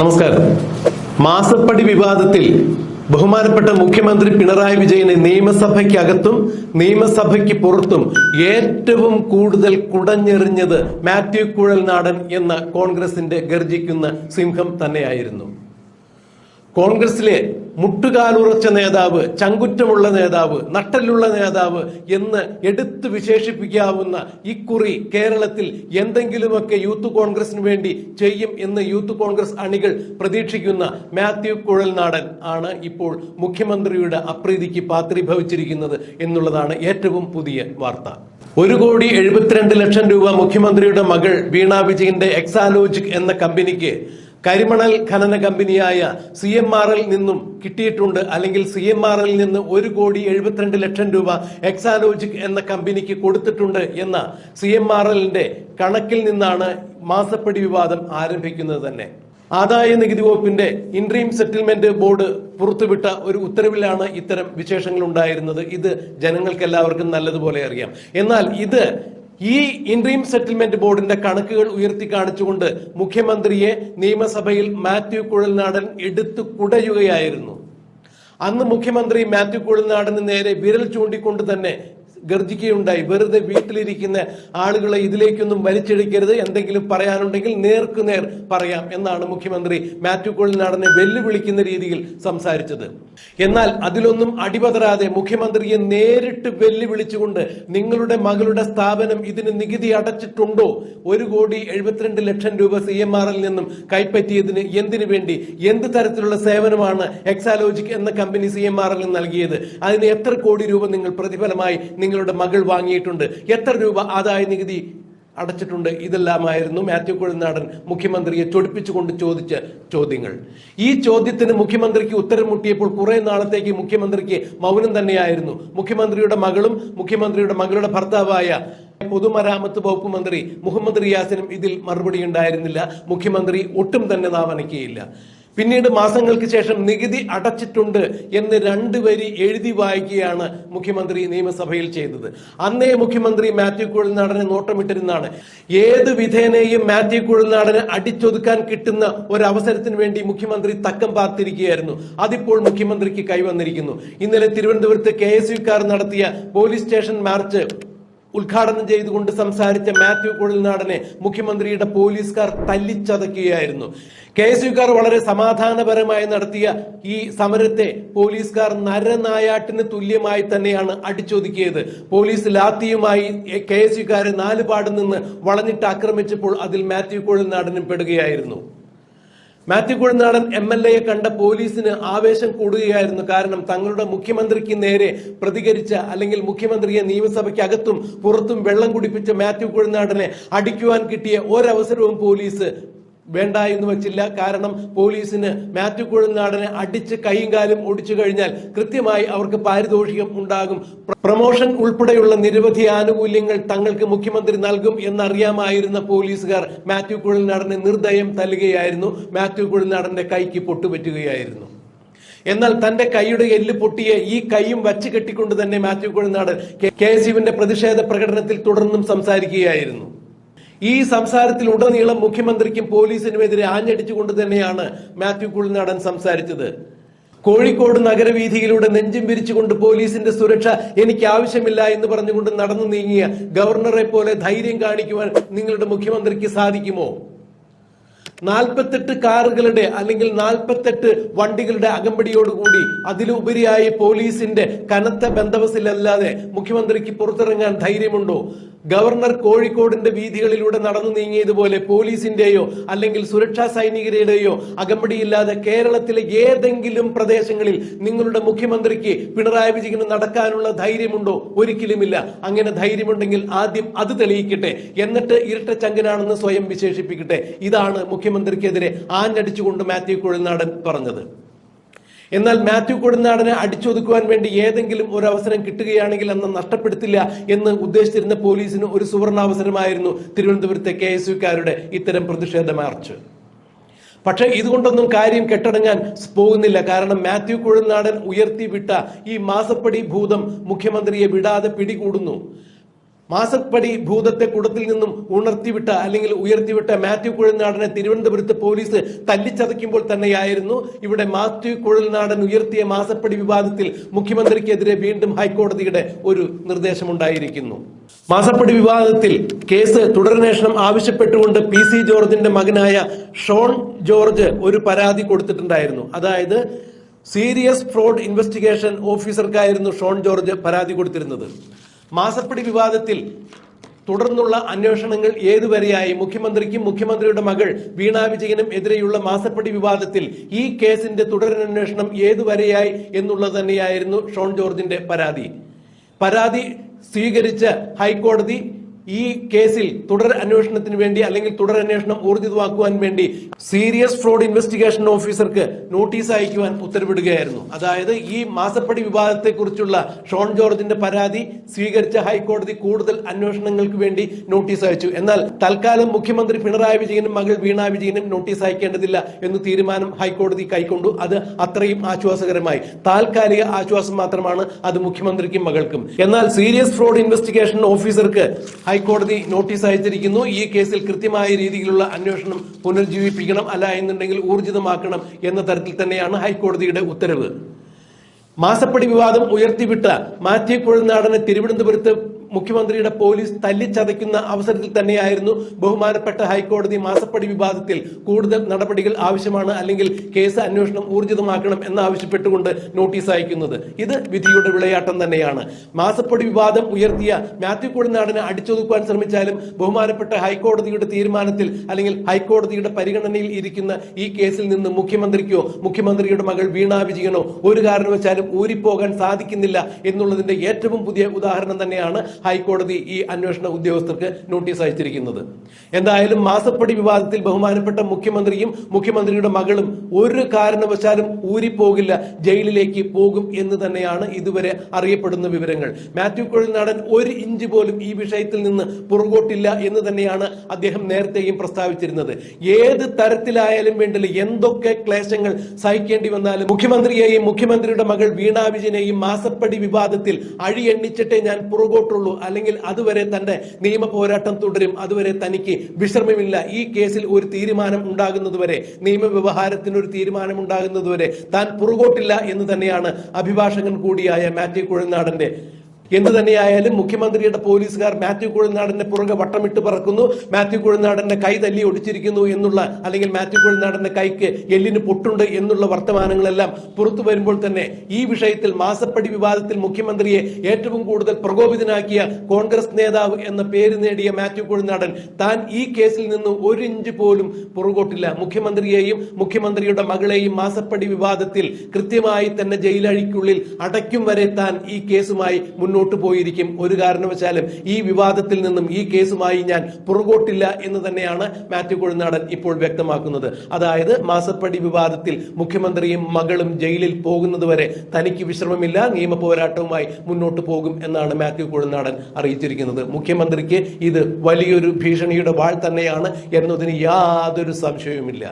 നമസ്കാരം. മാസപ്പടി വിവാദത്തിൽ ബഹുമാനപ്പെട്ട മുഖ്യമന്ത്രി പിണറായി വിജയനെ നിയമസഭയ്ക്കകത്തും നിയമസഭയ്ക്ക് പുറത്തും ഏറ്റവും കൂടുതൽ കുടഞ്ഞെറിഞ്ഞത് മാത്യു കുഴൽനാടൻ എന്ന കോൺഗ്രസിന്റെ ഗർജിക്കുന്ന സിംഹം തന്നെയായിരുന്നു. കോൺഗ്രസിലെ മുട്ടുകാലുറച്ച നേതാവ് ചങ്കുറ്റമുള്ള നേതാവ് നട്ടലുള്ള നേതാവ് എന്ന് എടുത്തു വിശേഷിപ്പിക്കാവുന്ന ഇക്കുറി കേരളത്തിൽ എന്തെങ്കിലുമൊക്കെ യൂത്ത് കോൺഗ്രസിന് വേണ്ടി ചെയ്യും എന്ന് യൂത്ത് കോൺഗ്രസ് അണികൾ പ്രതീക്ഷിക്കുന്ന മാത്യു കുഴൽനാടൻ ആണ് ഇപ്പോൾ മുഖ്യമന്ത്രിയുടെ അപ്രീതിക്ക് പാത്രീഭവിച്ചിരിക്കുന്നത് എന്നുള്ളതാണ് ഏറ്റവും പുതിയ വാർത്ത. ഒരു കോടി എഴുപത്തിരണ്ട് ലക്ഷം രൂപ മുഖ്യമന്ത്രിയുടെ മകൾ വീണ വിജയന്റെ എക്സാലോജിക് എന്ന കമ്പനിക്ക് കരിമണൽ ഖനന കമ്പനിയായ സി എം ആർ എൽ നിന്നും കിട്ടിയിട്ടുണ്ട്. അല്ലെങ്കിൽ സി എം ആർ എൽ നിന്ന് ഒരു കോടി എഴുപത്തിരണ്ട് ലക്ഷം രൂപ എക്സാലോജിക് എന്ന കമ്പനിക്ക് കൊടുത്തിട്ടുണ്ട് എന്ന സി എം ആർ എല്ലിന്റെ കണക്കിൽ നിന്നാണ് മാസപ്പടി വിവാദം ആരംഭിക്കുന്നത് തന്നെ. ആദായ നികുതി വകുപ്പിന്റെ ഇൻട്രീം സെറ്റിൽമെന്റ് ബോർഡ് പുറത്തുവിട്ട ഒരു ഉത്തരവിലാണ് ഇത്തരം വിശേഷങ്ങൾ ഉണ്ടായിരുന്നത്. ഇത് ജനങ്ങൾക്ക് എല്ലാവർക്കും നല്ലതുപോലെ അറിയാം. എന്നാൽ ഇത് ഈ ഇൻട്രീം സെറ്റിൽമെന്റ് ബോർഡിന്റെ കണക്കുകൾ ഉയർത്തി കാണിച്ചുകൊണ്ട് മുഖ്യമന്ത്രിയെ നിയമസഭയിൽ മാത്യു കുഴൽനാടൻ എടുത്തു കുടയുകയായിരുന്നു. അന്ന് മുഖ്യമന്ത്രി മാത്യു കുഴൽനാടന് നേരെ വിരൽ ചൂണ്ടിക്കൊണ്ട് തന്നെ ഗർജിക്കുകയുണ്ടായി. വെറുതെ വീട്ടിലിരിക്കുന്ന ആളുകളെ ഇതിലേക്കൊന്നും വലിച്ചെടുക്കരുത്. എന്തെങ്കിലും പറയാനുണ്ടെങ്കിൽ നേർക്കുനേർ പറയാം എന്നാണ് മുഖ്യമന്ത്രി മാത്യു നടന്ന് വെല്ലുവിളിക്കുന്ന രീതിയിൽ സംസാരിച്ചത്. എന്നാൽ അതിലൊന്നും അടിപതരാതെ മുഖ്യമന്ത്രിയെ നേരിട്ട് വെല്ലുവിളിച്ചുകൊണ്ട് നിങ്ങളുടെ മകളുടെ സ്ഥാപനം ഇതിന് നികുതി അടച്ചിട്ടുണ്ടോ? ഒരു കോടി എഴുപത്തിരണ്ട് ലക്ഷം രൂപ സി എം ആറിൽ നിന്നും കൈപ്പറ്റിയതിന് എന്തിനു വേണ്ടി? എന്ത് തരത്തിലുള്ള സേവനമാണ് എക്സാലോജിക് എന്ന കമ്പനി സി എം ആറിൽ നൽകിയത്? അതിന് എത്ര കോടി രൂപ നിങ്ങൾ പ്രതിഫലമായി നിങ്ങളുടെ മകൾ വാങ്ങിയിട്ടുണ്ട്. എത്ര രൂപ ആദായ നികുതി അടച്ചിട്ടുണ്ട്? ഇതെല്ലാമായിരുന്നു മാത്യു കുഴൽനാടൻ മുഖ്യമന്ത്രിയെ ചൊടിപ്പിച്ചുകൊണ്ട് ചോദിച്ച ചോദ്യങ്ങൾ. ഈ ചോദ്യത്തിന് മുഖ്യമന്ത്രിക്ക് ഉത്തരം മുട്ടിയപ്പോൾ കുറെ നാളത്തേക്ക് മുഖ്യമന്ത്രിക്ക് മൗനം തന്നെയായിരുന്നു. മുഖ്യമന്ത്രിയുടെ മകളും മുഖ്യമന്ത്രിയുടെ മകളുടെ ഭർത്താവായ പൊതുമരാമത്ത് വകുപ്പ് മന്ത്രി മുഹമ്മദ് റിയാസിനും ഇതിൽ മറുപടി ഉണ്ടായിരുന്നില്ല. മുഖ്യമന്ത്രി ഒട്ടും തന്നെ നാവനക്കുകയില്ല പിന്നീട് മാസങ്ങൾക്ക് ശേഷം നികുതി അടച്ചിട്ടുണ്ട് എന്ന് രണ്ട് വരി എഴുതി വായിക്കുകയാണ് മുഖ്യമന്ത്രി നിയമസഭയിൽ ചെയ്തത്. അന്നേ മുഖ്യമന്ത്രി മാത്യു കുഴൽനാടനെ നോട്ടമിട്ടിരുന്നാണ് ഏത് വിധേനയും മാത്യു കുഴൽനാടനെ അടിച്ചൊതുക്കാൻ കിട്ടുന്ന ഒരു അവസരത്തിന് വേണ്ടി മുഖ്യമന്ത്രി തക്കം പാർത്തിരിക്കുകയായിരുന്നു. അതിപ്പോൾ മുഖ്യമന്ത്രിക്ക് കൈവന്നിരിക്കുന്നു. ഇന്നലെ തിരുവനന്തപുരത്ത് കെ നടത്തിയ പോലീസ് സ്റ്റേഷൻ മാർച്ച് ഉദ്ഘാടനം ചെയ്തുകൊണ്ട് സംസാരിച്ച മാത്യു കുഴൽനാടനെ മുഖ്യമന്ത്രിയുടെ പോലീസുകാർ തല്ലിച്ചതക്കുകയായിരുന്നു. കെ എസ് യുക്കാർ വളരെ സമാധാനപരമായി നടത്തിയ ഈ സമരത്തെ പോലീസുകാർ നരനായാട്ടിന് തുല്യമായി തന്നെയാണ് അടിച്ചൊതുക്കിയത്. പോലീസ് ലാത്തിയുമായി കെ എസ് യുക്കാരെ നാല് പാട് നിന്ന് വളഞ്ഞിട്ട് ആക്രമിച്ചപ്പോൾ അതിൽ മാത്യു കുഴൽനാടനും പെടുകയായിരുന്നു. മാത്യു കുഴനാടൻ എം എൽ എയെ കണ്ട പോലീസിന് ആവേശം കൂടുകയായിരുന്നു. കാരണം തങ്ങളുടെ മുഖ്യമന്ത്രിക്ക് നേരെ പ്രതികരിച്ച അല്ലെങ്കിൽ മുഖ്യമന്ത്രിയെ നിയമസഭയ്ക്കകത്തും പുറത്തും വെള്ളം കുടിപ്പിച്ച മാത്യു കുഴനാടനെ അടിക്കുവാൻ കിട്ടിയ ഒരവസരവും പോലീസ് വേണ്ട എന്ന് വെച്ചില്ല. കാരണം പോലീസിന് മാത്യു കുഴൽനാടനെ അടിച്ച് കൈയും കാലും ഒടിച്ചു കഴിഞ്ഞാൽ കൃത്യമായി അവർക്ക് പാരിതോഷികം ഉണ്ടാകും. പ്രമോഷൻ ഉൾപ്പെടെയുള്ള നിരവധി ആനുകൂല്യങ്ങൾ തങ്ങൾക്ക് മുഖ്യമന്ത്രി നൽകും എന്നറിയാമായിരുന്ന പോലീസുകാർ മാത്യു കുഴൽനാടനെ നിർദ്ദയം തല്ലുകയായിരുന്നു. മാത്യു കുഴൽനാടന്റെ കൈക്ക് പൊട്ടുപറ്റുകയായിരുന്നു. എന്നാൽ തന്റെ കൈയുടെ എല്ല് പൊട്ടിയ ഈ കൈയും വച്ച് കെട്ടിക്കൊണ്ട് തന്നെ മാത്യു കുഴൽനാടൻ കെ എസ് യുവിന്റെ പ്രതിഷേധ പ്രകടനത്തിൽ തുടർന്നും സംസാരിക്കുകയായിരുന്നു. ഈ സംസാരത്തിൽ ഉടനീളം മുഖ്യമന്ത്രിക്കും പോലീസിനുമെതിരെ ആഞ്ഞടിച്ചുകൊണ്ട് തന്നെയാണ് മാത്യു കുളിനാടൻ സംസാരിച്ചത്. കോഴിക്കോട് നഗരവീഥിയിലൂടെ നെഞ്ചും പിരിച്ചുകൊണ്ട് പോലീസിന്റെ സുരക്ഷ എനിക്ക് ആവശ്യമില്ല എന്ന് പറഞ്ഞുകൊണ്ട് നടന്നു നീങ്ങിയ ഗവർണറെ പോലെ ധൈര്യം കാണിക്കുവാൻ നിങ്ങളുടെ മുഖ്യമന്ത്രിക്ക് സാധിക്കുമോ? നാൽപ്പത്തെട്ട് കാറുകളുടെ അല്ലെങ്കിൽ നാൽപ്പത്തെട്ട് വണ്ടികളുടെ അകമ്പടിയോടുകൂടി അതിലുപരിയായി പോലീസിന്റെ കനത്ത ബന്ധവസിലല്ലാതെ മുഖ്യമന്ത്രിക്ക് പുറത്തിറങ്ങാൻ ധൈര്യമുണ്ടോ? ഗവർണർ കോഴിക്കോടിന്റെ വീഥികളിലൂടെ നടന്നു നീങ്ങിയതുപോലെ പോലീസിന്റെയോ അല്ലെങ്കിൽ സുരക്ഷാ സൈനികരുടെയോ അകമ്പടിയില്ലാതെ കേരളത്തിലെ ഏതെങ്കിലും പ്രദേശങ്ങളിൽ നിങ്ങളുടെ മുഖ്യമന്ത്രിക്ക് പിണറായി വിജയന് നടക്കാനുള്ള ധൈര്യമുണ്ടോ? ഒരിക്കലുമില്ല. അങ്ങനെ ധൈര്യമുണ്ടെങ്കിൽ ആദ്യം അത് തെളിയിക്കട്ടെ. എന്നിട്ട് ഇരട്ട ചങ്കനാണെന്ന് സ്വയം വിശേഷിപ്പിക്കട്ടെ. ഇതാണ് മുഖ്യമന്ത്രിക്കെതിരെ ആഞ്ഞടിച്ചുകൊണ്ട് മാത്യു കുഴൽനാടൻ പറഞ്ഞത്. എന്നാൽ മാത്യു കൊടുനാടനെ അടിച്ചൊതുക്കുവാൻ വേണ്ടി ഏതെങ്കിലും ഒരു അവസരം കിട്ടുകയാണെങ്കിൽ അന്ന് നഷ്ടപ്പെടുത്തില്ല എന്ന് ഉദ്ദേശിച്ചിരുന്ന പോലീസിന് ഒരു സുവർണാവസരമായിരുന്നു തിരുവനന്തപുരത്തെ കെ എസ് യുക്കാരുടെ ഇത്തരം പ്രതിഷേധ മാർച്ച്. പക്ഷെ ഇതുകൊണ്ടൊന്നും കാര്യം കെട്ടടങ്ങാൻ പോകുന്നില്ല. കാരണം മാത്യു കുഴൽനാടൻ ഉയർത്തിവിട്ട ഈ മാസപ്പടി ഭൂതം മുഖ്യമന്ത്രിയെ വിടാതെ പിടികൂടുന്നു. മാസപ്പടി ഭൂതത്തെ കുടത്തിൽ നിന്നും ഉണർത്തിവിട്ട അല്ലെങ്കിൽ ഉയർത്തിവിട്ട മാത്യു കുഴൽനാടനെ തിരുവനന്തപുരത്ത് പോലീസ് തല്ലിച്ചതയ്ക്കുമ്പോൾ തന്നെയായിരുന്നു. ഇവിടെ മാത്യു കുഴൽനാടൻ ഉയർത്തിയ മാസപ്പടി വിവാദത്തിൽ മുഖ്യമന്ത്രിക്കെതിരെ വീണ്ടും ഹൈക്കോടതിയുടെ ഒരു നിർദ്ദേശമുണ്ടായിരിക്കുന്നു. മാസപ്പടി വിവാദത്തിൽ കേസ് തുടരന്വേഷണം ആവശ്യപ്പെട്ടുകൊണ്ട് പി സി ജോർജിന്റെ മകനായ ഷോൺ ജോർജ് ഒരു പരാതി കൊടുത്തിട്ടുണ്ടായിരുന്നു. അതായത് സീരിയസ് ഫ്രോഡ് ഇൻവെസ്റ്റിഗേഷൻ ഓഫീസർക്കായിരുന്നു ഷോൺ ജോർജ് പരാതി കൊടുത്തിരുന്നത്. മാസപ്പടി വിവാദത്തിൽ തുടർന്നുള്ള അന്വേഷണങ്ങൾ ഏതുവരെയായി? മുഖ്യമന്ത്രിക്കും മുഖ്യമന്ത്രിയുടെ മകൾ വീണ വിജയനും എതിരെയുള്ള മാസപ്പടി വിവാദത്തിൽ ഈ കേസിന്റെ തുടരന്വേഷണം ഏതുവരെയായി എന്നുള്ളത് തന്നെയായിരുന്നു ഷോൺ ജോർജിന്റെ പരാതി. പരാതി സ്വീകരിച്ച ഹൈക്കോടതി ഈ കേസിൽ തുടർ അന്വേഷണത്തിന് വേണ്ടി അല്ലെങ്കിൽ തുടർ അന്വേഷണം ഊർജിതമാക്കുവാൻ വേണ്ടി സീരിയസ് ഫ്രോഡ് ഇൻവെസ്റ്റിഗേഷൻ ഓഫീസർക്ക് നോട്ടീസ് അയക്കുവാൻ ഉത്തരവിടുകയായിരുന്നു. അതായത് ഈ മാസപ്പടി വിവാദത്തെക്കുറിച്ചുള്ള ഷോൺ ജോർജിന്റെ പരാതി സ്വീകരിച്ച ഹൈക്കോടതി കൂടുതൽ അന്വേഷണങ്ങൾക്ക് വേണ്ടി നോട്ടീസ് അയച്ചു. എന്നാൽ തൽക്കാലം മുഖ്യമന്ത്രി പിണറായി വിജയനും മകൾ വീണ വിജയനും നോട്ടീസ് അയക്കേണ്ടതില്ല എന്ന് തീരുമാനം ഹൈക്കോടതി കൈക്കൊണ്ടു. അത് അത്രയും ആശ്വാസകരമായി. താൽക്കാലിക ആശ്വാസം മാത്രമാണ് അത് മുഖ്യമന്ത്രിക്കും മകൾക്കും. എന്നാൽ സീരിയസ് ഫ്രോഡ് ഇൻവെസ്റ്റിഗേഷൻ ഓഫീസർക്ക് ഹൈക്കോടതി നോട്ടീസ് അയച്ചിരിക്കുന്നു. ഈ കേസിൽ കൃത്യമായ രീതിയിലുള്ള അന്വേഷണം പുനരുജ്ജീവിപ്പിക്കണം അല്ല എന്നുണ്ടെങ്കിൽ ഊർജിതമാക്കണം എന്ന തരത്തിൽ തന്നെയാണ് ഹൈക്കോടതിയുടെ ഉത്തരവ്. മാസപ്പടി വിവാദം ഉയർത്തിവിട്ട മാത്യു കുഴൽനാടനെ തിരുവനന്തപുരത്ത് മുഖ്യമന്ത്രിയുടെ പോലീസ് തല്ലിച്ചതയ്ക്കുന്ന അവസരത്തിൽ തന്നെയായിരുന്നു ബഹുമാനപ്പെട്ട ഹൈക്കോടതി മാസപ്പടി വിവാദത്തിൽ കൂടുതൽ നടപടികൾ ആവശ്യമാണ് അല്ലെങ്കിൽ കേസ് അന്വേഷണം ഊർജിതമാക്കണം എന്നാവശ്യപ്പെട്ടുകൊണ്ട് നോട്ടീസ് അയക്കുന്നത്. ഇത് വിധിയുടെ വിളയാട്ടം തന്നെയാണ്. മാസപ്പടി വിവാദം ഉയർത്തിയ മാത്യു കുഴൽനാടനെ അടിച്ചൊതുക്കുവാൻ ശ്രമിച്ചാലും ബഹുമാനപ്പെട്ട ഹൈക്കോടതിയുടെ തീരുമാനത്തിൽ അല്ലെങ്കിൽ ഹൈക്കോടതിയുടെ പരിഗണനയിൽ ഇരിക്കുന്ന ഈ കേസിൽ നിന്ന് മുഖ്യമന്ത്രിക്കോ മുഖ്യമന്ത്രിയുടെ മകൾ വീണ വിജയനോ ഒരു കാരണവശാലും ഊരിപ്പോകാൻ സാധിക്കുന്നില്ല എന്നുള്ളതിന്റെ ഏറ്റവും പുതിയ ഉദാഹരണം തന്നെയാണ് ഹൈക്കോടതി ഈ അന്വേഷണ ഉദ്യോഗസ്ഥർക്ക് നോട്ടീസ് അയച്ചിരിക്കുന്നത്. എന്തായാലും മാസപ്പടി വിവാദത്തിൽ ബഹുമാനപ്പെട്ട മുഖ്യമന്ത്രിയും മുഖ്യമന്ത്രിയുടെ മകളും ഒരു കാരണവശാലും ഊരിപ്പോകില്ല ജയിലിലേക്ക് പോകും എന്ന് തന്നെയാണ് ഇതുവരെ അറിയപ്പെടുന്ന വിവരങ്ങൾ. മാത്യു കുഴൽനാടൻ ഒരു ഇഞ്ച് പോലും ഈ വിഷയത്തിൽ നിന്ന് പുറകോട്ടില്ല എന്ന് തന്നെയാണ് അദ്ദേഹം നേരത്തെയും പ്രസ്താവിച്ചിരുന്നത്. ഏത് തരത്തിലായാലും വേണ്ടില്ല എന്തൊക്കെ ക്ലേശങ്ങൾ സഹിക്കേണ്ടി വന്നാലും മുഖ്യമന്ത്രിയെയും മുഖ്യമന്ത്രിയുടെ മകൾ വീണ വിജയനെയും മാസപ്പടി വിവാദത്തിൽ അഴിയെണ്ണിച്ചിട്ടേ ഞാൻ പുറകോട്ടുള്ളൂ അല്ലെങ്കിൽ അതുവരെ തന്റെ നിയമ പോരാട്ടം തുടരും. അതുവരെ തനിക്ക് വിശ്രമമില്ല. ഈ കേസിൽ ഒരു തീരുമാനം ഉണ്ടാകുന്നതുവരെ നിയമവ്യവഹാരത്തിന് ഒരു തീരുമാനം ഉണ്ടാകുന്നതുവരെ താൻ പുറകോട്ടില്ല എന്ന് തന്നെയാണ് അഭിഭാഷകൻ കൂടിയായ മാത്യു കുഴൽനാടന്റെ എന്ത് തന്നെയായാലും മുഖ്യമന്ത്രിയുടെ പോലീസുകാർ മാത്യു കുഴൽനാടന്റെ പുറകെ വട്ടമിട്ട് പറക്കുന്നു. മാത്യു കുഴൽനാടന്റെ കൈ തല്ലി ഒടിച്ചിരിക്കുന്നു എന്നുള്ള അല്ലെങ്കിൽ മാത്യു കുഴൽനാടന്റെ കൈക്ക് എല്ലിന് പൊട്ടുണ്ട് എന്നുള്ള വർത്തമാനങ്ങളെല്ലാം പുറത്തു വരുമ്പോൾ തന്നെ ഈ വിഷയത്തിൽ മാസപ്പടി വിവാദത്തിൽ മുഖ്യമന്ത്രിയെ ഏറ്റവും കൂടുതൽ പ്രകോപിതനാക്കിയ കോൺഗ്രസ് നേതാവ് എന്ന പേര് നേടിയ മാത്യു കുഴൽനാടൻ താൻ ഈ കേസിൽ നിന്ന് ഒരു ഇഞ്ച് പോലും പുറകോട്ടില്ല. മുഖ്യമന്ത്രിയെയും മുഖ്യമന്ത്രിയുടെ മകളെയും മാസപ്പടി വിവാദത്തിൽ കൃത്യമായി തന്നെ ജയിലഴിക്കുള്ളിൽ അടയ്ക്കും വരെ താൻ ഈ കേസുമായി മുന്നോട്ട് പോയിരിക്കും. ഒരു കാരണവശാലും ഈ വിവാദത്തിൽ നിന്നും ഈ കേസുമായി ഞാൻ പുറകോട്ടില്ല എന്ന് തന്നെയാണ് മാത്യു കൊഴുനാടൻ ഇപ്പോൾ വ്യക്തമാക്കുന്നത്. അതായത് മാസപ്പടി വിവാദത്തിൽ മുഖ്യമന്ത്രിയും മകളും ജയിലിൽ പോകുന്നതുവരെ തനിക്ക് വിശ്രമമില്ല നിയമ പോരാട്ടവുമായി മുന്നോട്ട് പോകും എന്നാണ് മാത്യു കൊഴുനാടൻ അറിയിച്ചിരിക്കുന്നത്. മുഖ്യമന്ത്രിക്ക് ഇത് വലിയൊരു ഭീഷണിയുടെ വാൾ തന്നെയാണ് എന്നതിന് യാതൊരു സംശയവുമില്ല.